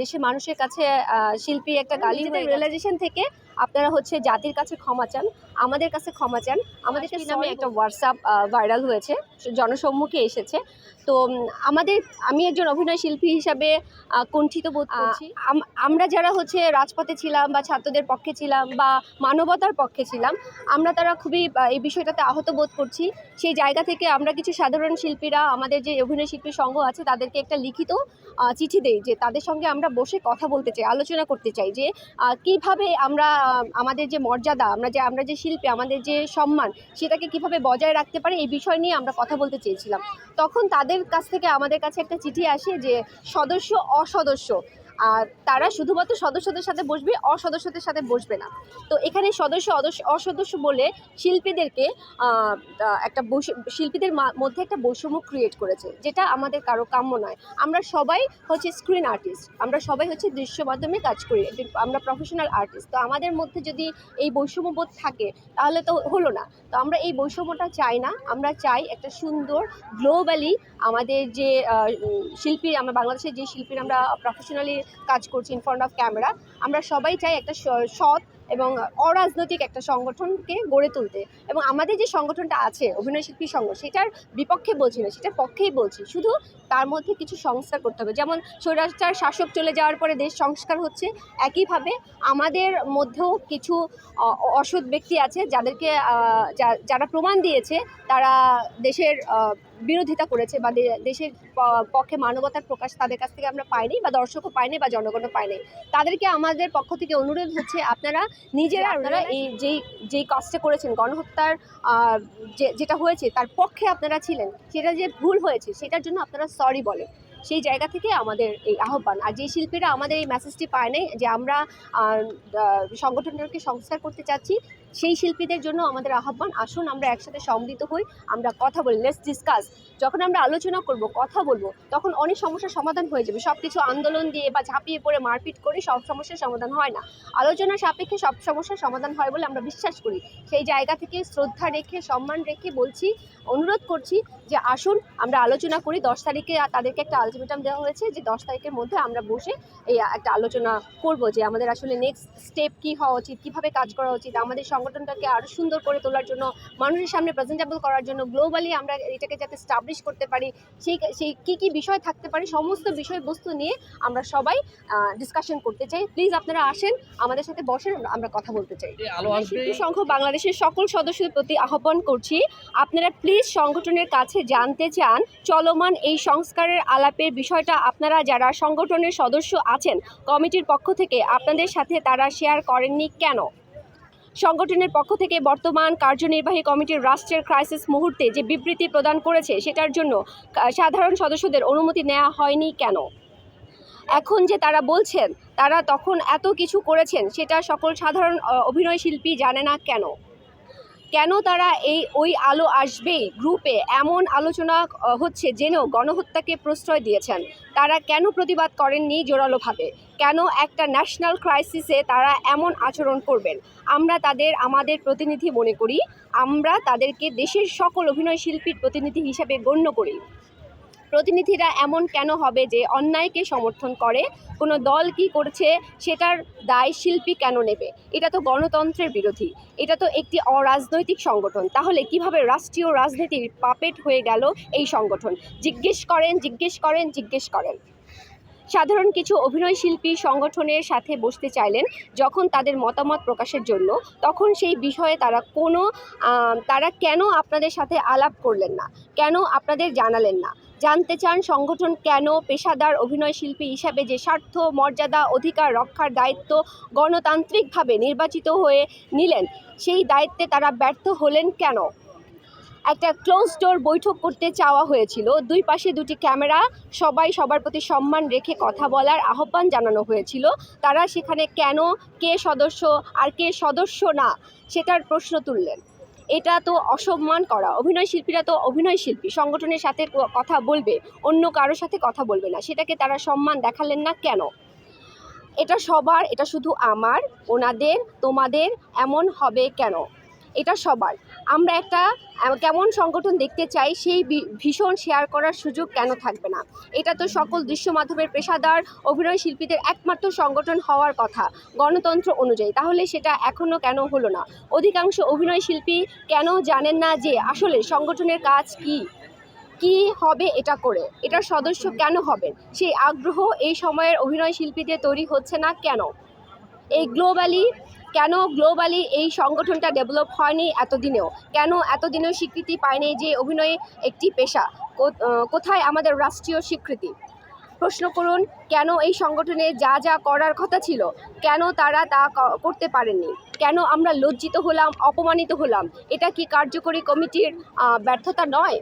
দেশের মানুষের কাছে শিল্পী একটা গালি রিয়েলাইজেশন থেকে আপনারা হচ্ছে জাতির কাছে ক্ষমা চান। আমাদের কাছে ক্ষমা চান। আমাদের কাছে নামে একটা হোয়াটসঅ্যাপ ভাইরাল হয়েছে। জনসম্মুখে এসেছে। তো আমাদের আমি একজন অভিনয় শিল্পী হিসাবে কুণ্ঠিত বোধ করছি। আমরা যারা হচ্ছে রাজপথে ছিলাম বা ছাত্রদের পক্ষে ছিলাম বা মানবতার পক্ষে ছিলাম আমরা তারা খুবই এই বিষয়টাতে আহত বোধ করছি। সেই জায়গা থেকে আমরা কিছু সাধারণ শিল্পীরা আমাদের যে অভিনয় শিল্পী সংঘ আছে তাদেরকে একটা লিখিত চিঠি দেই যে তাদের সঙ্গে আমরা বসে কথা বলতে চাই আলোচনা করতে চাই যে কীভাবে আমরা আমাদের যে মর্যাদা আমরা যে আমরা যে শিল্পী, আমাদের যে সম্মান, সেটাকে কীভাবে বজায় রাখতে পারে, এই বিষয় নিয়ে আমরা কথা বলতে চেয়েছিলাম। তখন তাদের কাছ থেকে আমাদের কাছে একটা চিঠি আসে যে, সদস্য অসদস্য। আর তারা শুধুমাত্র সদস্যদের সাথে বসবে, অসদস্যদের সাথে বসবে না। তো এখানে সদস্য অসদস্য বলে শিল্পীদেরকে একটা শিল্পীদের মধ্যে একটা বৈষম্য ক্রিয়েট করেছে, যেটা আমাদের কারও কাম্য নয়। আমরা সবাই হচ্ছে স্ক্রিন আর্টিস্ট আমরা সবাই হচ্ছে দৃশ্য মাধ্যমে কাজ করি, আমরা প্রফেশনাল আর্টিস্ট তো আমাদের মধ্যে যদি এই বৈষম্যবোধ থাকে, তাহলে তো হলো না। তো আমরা এই বৈষম্যটা চাই না, আমরা চাই একটা সুন্দর গ্লোবালি আমাদের যে শিল্পী, আমরা বাংলাদেশের যে শিল্পীরা আমরা প্রফেশনালি কাজ করছি ইন ফ্রন্ট অফ ক্যামেরা আমরা সবাই চাই একটা সৎ এবং অরাজনৈতিক একটা সংগঠনকে গড়ে তুলতে। এবং আমাদের যে সংগঠনটা আছে, অভিনয় শিল্পী সংঘ, সেটার বিপক্ষে বলছি না, সেটার পক্ষেই বলছি। শুধু তার মধ্যে কিছু সংস্কার করতে হবে। যেমন স্বৈরাচার শাসক চলে যাওয়ার পরে দেশ সংস্কার হচ্ছে, একইভাবে আমাদের মধ্যেও কিছু অসৎ ব্যক্তি আছে, যাদেরকে যারা প্রমাণ দিয়েছে, তারা দেশের বিরোধিতা করেছে বা দেশের পক্ষে মানবতার প্রকাশ তাদের কাছ থেকে আমরা পাইনি বা দর্শকও পাইনি বা জনগণও পাইনি। তাদেরকে আমাদের পক্ষ থেকে অনুরোধ হচ্ছে আপনারা নিজেরা আপনারা এই যেই যেই কাজটা করেছেন গণহত্যার যে- যেটা হয়েছে তার পক্ষে আপনারা ছিলেন সেটা যে ভুল হয়েছে সেটার জন্য আপনারা সরি বলেন। সেই জায়গা থেকে আমাদের এই আহ্বান। আর যে শিল্পীরা আমাদের এই মেসেজটি পায় নাই যে আমরা সংগঠনটাকে সংস্কার করতে চাচ্ছি সেই শিল্পীদের জন্য আমাদের আহ্বান, আসুন আমরা একসাথে সম্মিলিত হই, আমরা কথা বলি লেটস ডিসকাস যখন আমরা আলোচনা করব, কথা বলব, তখন অনেক সমস্যার সমাধান হয়ে যাবে। সব কিছু আন্দোলন দিয়ে বা ঝাঁপিয়ে পড়ে মারপিট করে সব সমস্যার সমাধান হয় না। আলোচনা সাপেক্ষে সব সমস্যার সমাধান হয় বলে আমরা বিশ্বাস করি। সেই জায়গা থেকে শ্রদ্ধা রেখে, সম্মান রেখে বলছি, অনুরোধ করছি যে আসুন, আমরা আলোচনা করি। দশ তারিখে তাদেরকে একটা আলটিমেটাম দেওয়া হয়েছে যে দশ তারিখের মধ্যে আমরা বসে এই একটা আলোচনা করব যে আমাদের আসলে নেক্সট স্টেপ কী হওয়া উচিত, কীভাবে কাজ করা উচিত, আমাদের সংগঠনটাকে আরও সুন্দর করে তোলার জন্য মানুষের সামনে প্রেজেন্টেবল করার জন্য গ্লোবালি আমরা এটাকে যাতে স্টাবলিশ করতে পারি সেই সেই কী কী বিষয় থাকতে পারে সমস্ত বিষয়বস্তু নিয়ে আমরা সবাই ডিসকাশন করতে চাই। প্লিজ আপনারা আসেন আমাদের সাথে বসেন আমরা কথা বলতে চাই। সংঘ বাংলাদেশের সকল সদস্যদের প্রতি আহ্বান করছি আপনারা প্লিজ সংগঠনের কাছে জানতে চান চলমান এই সংস্কারের আলাপের বিষয়টা আপনারা যারা সংগঠনের সদস্য আছেন কমিটির পক্ষ থেকে আপনাদের সাথে তারা শেয়ার করেননি কেন? সংগঠনের পক্ষ থেকে বর্তমান কার্যনির্বাহী কমিটির রাষ্ট্রের ক্রাইসিস মুহূর্তে যে বিবৃতি প্রদান করেছে, সেটার জন্য সাধারণ সদস্যদের অনুমতি নেওয়া হয়নি কেন? এখন যে তারা বলছেন, তারা তখন এত কিছু করেছেন, সেটা সকল সাধারণ অভিনয় শিল্পী জানে না কেন? কেন তারা এই, ওই আলো আসবে? গ্রুপে এমন আলোচনা হচ্ছে জেনেও গণহত্যাকে প্রশ্রয় দিয়েছেন। তারা কেন প্রতিবাদ করেননি জোরালোভাবে? কেন একটা ন্যাশনাল ক্রাইসিসে তারা এমন আচরণ করবেন? আমরা তাদের, আমাদের প্রতিনিধি মনে করি। আমরা তাদেরকে দেশের সকল অভিনয় শিল্পীর প্রতিনিধি হিসাবে গণ্য করি। প্রতিনিধিরা এমন কেন হবে যে অন্যায়কে সমর্থন করে? কোনো দল কি করছে? সেটার দায় শিল্পী কেন নেবে? এটা তো গণতন্ত্রের বিরোধী। এটা তো একটি অরাজনৈতিক সংগঠন। তাহলে কীভাবে রাষ্ট্রীয় রাজনীতির পাপেট হয়ে গেল এই সংগঠন? জিজ্ঞেস করেন জিজ্ঞেস করেন জিজ্ঞেস করেন। সাধারণ কিছু অভিনয় শিল্পী সংগঠনের সাথে বসতে চাইলেন। যখন তাদের মতামত প্রকাশের জন্য, তখন সেই বিষয়ে তারা কোনো তারা কেন আপনাদের সাথে আলাপ করলেন না? কেন আপনাদের জানালেন না? জানতে চান সংগঠন কেন পেশাদার অভিনয় শিল্পী হিসাবে যে স্বার্থ, মর্যাদা, অধিকার রক্ষার দায়িত্ব গণতান্ত্রিকভাবে নির্বাচিত হয়ে নিলেন, সেই দায়িত্বে তারা ব্যর্থ হলেন কেন? একটা ক্লোজ ডোর বৈঠক করতে চাওয়া হয়েছিল, দুই পাশে দুটি ক্যামেরা, সবাই সবার প্রতি সম্মান রেখে কথা বলার আহ্বান জানানো হয়েছিল, তারা সেখানে কেন, কে সদস্য আর কে সদস্য না, সেটার প্রশ্ন তুললেন। এটা তো অসম্মান করা। অভিনয় শিল্পীরা তো অভিনয় শিল্পী। সংগঠনের সাথে কথা বলবে, অন্য কারোর সাথে কথা বলবে না। সেটাকে তারা সম্মান দেখালেন না কেন? এটা সবার, এটা শুধু আমার, ওনাদের, তোমাদের, এমন হবে কেন? এটা সবার। আমরা একটা কেমন সংগঠন দেখতে চাই সেই ভীষণ শেয়ার করার সুযোগ কেন থাকবে না? এটা তো সকল দৃশ্য মাধ্যমের পেশাদার, অভিনয় শিল্পীদের একমাত্র সংগঠন হওয়ার কথা গণতন্ত্র অনুযায়ী। তাহলে সেটা এখনও কেন হলো না? অধিকাংশ অভিনয় শিল্পী কেন জানেন না যে আসলে সংগঠনের কাজ কি? কি হবে এটা করে? এটার সদস্য কেন হবেন? সেই আগ্রহ এই সময়ের অভিনয় শিল্পীদের তৈরি হচ্ছে না কেন? এই গ্লোবালি কেন গ্লোবালি এই সংগঠনটা ডেভেলপ হয়নি এতদিনেও? কেন এতদিনেও স্বীকৃতি পায়নি যে অভিনয় একটি পেশা? কোথায় আমাদের রাষ্ট্রীয় স্বীকৃতি? প্রশ্ন করুন, কেন এই সংগঠনে যা যা করার কথা ছিল, কেন তারা তা করতে পারেননি? কেন আমরা লজ্জিত হলাম, অপমানিত হলাম? এটা কি কার্যকরী কমিটির ব্যর্থতা নয়?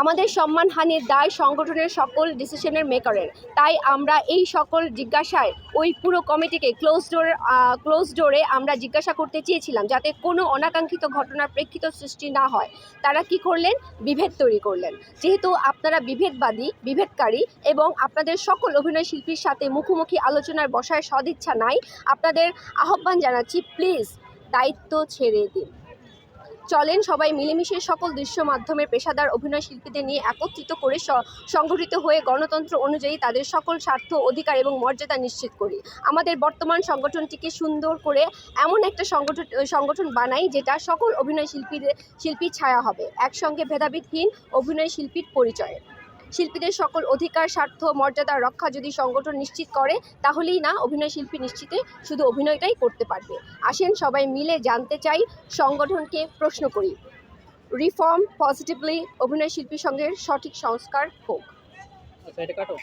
আমাদের সম্মানহানির দায় সংগঠনের সকল ডিসিশনের মেকারের তাই আমরা এই সকল জিজ্ঞাসায় ওই পুরো কমিটিকে ক্লোজ ডোর ক্লোজ ডোরে আমরা জিজ্ঞাসা করতে চেয়েছিলাম যাতে কোনো অনাকাঙ্ক্ষিত ঘটনার প্রেক্ষিত সৃষ্টি না হয়। তারা কি করলেন? বিভেদ তৈরি করলেন। যেহেতু আপনারা বিভেদবাদী, বিভেদকারী এবং আপনাদের সকল অভিনয় শিল্পীর সাথে মুখোমুখি আলোচনার বসায় সদিচ্ছা নাই, আপনাদের আহ্বান জানাচ্ছি প্লিজ দায়িত্ব ছেড়ে দিন। চলেন সবাই মিলেমিশে সকল দৃশ্য মাধ্যমের পেশাদার অভিনয় শিল্পীদের নিয়ে একত্রিত করে সংগঠিত হয়ে গণতন্ত্র অনুযায়ী তাদের সকল স্বার্থ, অধিকার এবং মর্যাদা নিশ্চিত করি। আমাদের বর্তমান সংগঠনটিকে সুন্দর করে এমন একটা সংগঠন সংগঠন বানাই যেটা সকল অভিনয় শিল্পীদের, শিল্পীর ছায়া হবে। একসঙ্গে ভেদাভেদহীন অভিনয় শিল্পীর পরিচয়ে। শিল্পীদের সকল অধিকার, স্বার্থ, মর্যাদা রক্ষা যদি সংগঠন নিশ্চিত করে, তাহলেই না অভিনয় শিল্পী নিশ্চিতে শুধু অভিনয়টাই করতে পারবে। আসেন সবাই মিলে জানতে চাই সংগঠনকে প্রশ্ন করি। রিফর্ম পজিটিভলি অভিনয় শিল্পীর সঙ্গে সঠিক সংস্কার হোক। আচ্ছা কাটো।